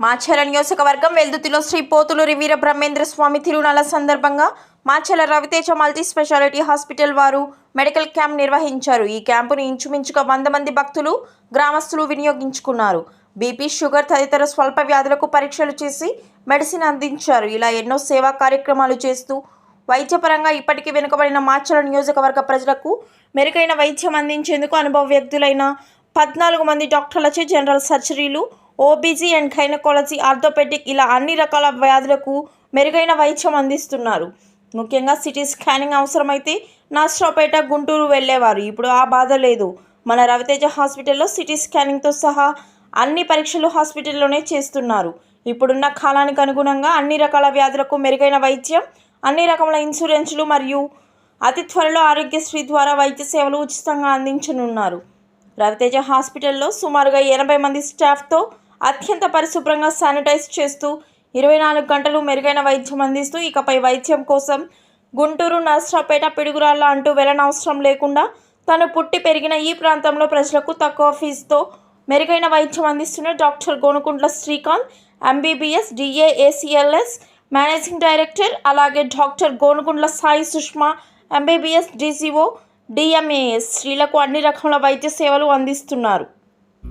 మాచర్ల నియోజకవర్గం వెల్దుతిలో శ్రీ పోతులూరి వీర బ్రహ్మేంద్ర స్వామి తిరునాల సందర్భంగా Macherla Raviteja multi speciality hospital వారు మెడికల్ క్యాంప్ నిర్వహించారు. ఈ క్యాంపును ఇంచుమించుగా వంద మంది భక్తులు గ్రామస్తులు వినియోగించుకున్నారు. బీపీ షుగర్ తదితర స్వల్ప వ్యాధులకు పరీక్షలు చేసి మెడిసిన్ అందించారు. ఇలా ఎన్నో సేవా కార్యక్రమాలు చేస్తూ వైద్యపరంగా ఇప్పటికీ వెనుకబడిన మాచర్ల నియోజకవర్గ ప్రజలకు మెరుగైన వైద్యం అందించేందుకు అనుభవ వ్యక్తులైన పద్నాలుగు మంది డాక్టర్లచే జనరల్ సర్జరీలు ఓబీజీ అండ్ గైనకాలజీ ఆర్థోపెటిక్ ఇలా అన్ని రకాల వ్యాధులకు మెరుగైన వైద్యం అందిస్తున్నారు. ముఖ్యంగా సిటీ స్కానింగ్ అవసరమైతే నాస్ట్రాపేట గుంటూరు వెళ్ళేవారు. ఇప్పుడు ఆ బాధ లేదు. మన రవితేజ హాస్పిటల్లో సిటీ స్కానింగ్తో సహా అన్ని పరీక్షలు హాస్పిటల్లోనే చేస్తున్నారు. ఇప్పుడున్న కాలానికి అనుగుణంగా అన్ని రకాల వ్యాధులకు మెరుగైన వైద్యం అన్ని రకముల ఇన్సూరెన్స్లు మరియు అతి త్వరలో ఆరోగ్యశ్రీ ద్వారా వైద్య సేవలు ఉచితంగా అందించనున్నారు. రవితేజ హాస్పిటల్లో సుమారుగా ఎనభై మంది స్టాఫ్తో అత్యంత పరిశుభ్రంగా శానిటైజ్ చేస్తూ ఇరవై నాలుగు గంటలు మెరుగైన వైద్యం అందిస్తూ ఇకపై వైద్యం కోసం గుంటూరు నర్సరాపేట పిడుగురాళ్ళ అంటూ వెళ్ళనవసరం లేకుండా తను పుట్టి పెరిగిన ఈ ప్రాంతంలో ప్రజలకు తక్కువ ఫీజుతో మెరుగైన వైద్యం అందిస్తున్న doctor Gonukuntla Srikanth MBBS DAACLS managing director అలాగే doctor Gonugundla Sai Sushma MBBS DCO DMAS స్త్రీలకు అన్ని రకాల వైద్య సేవలు అందిస్తున్నారు.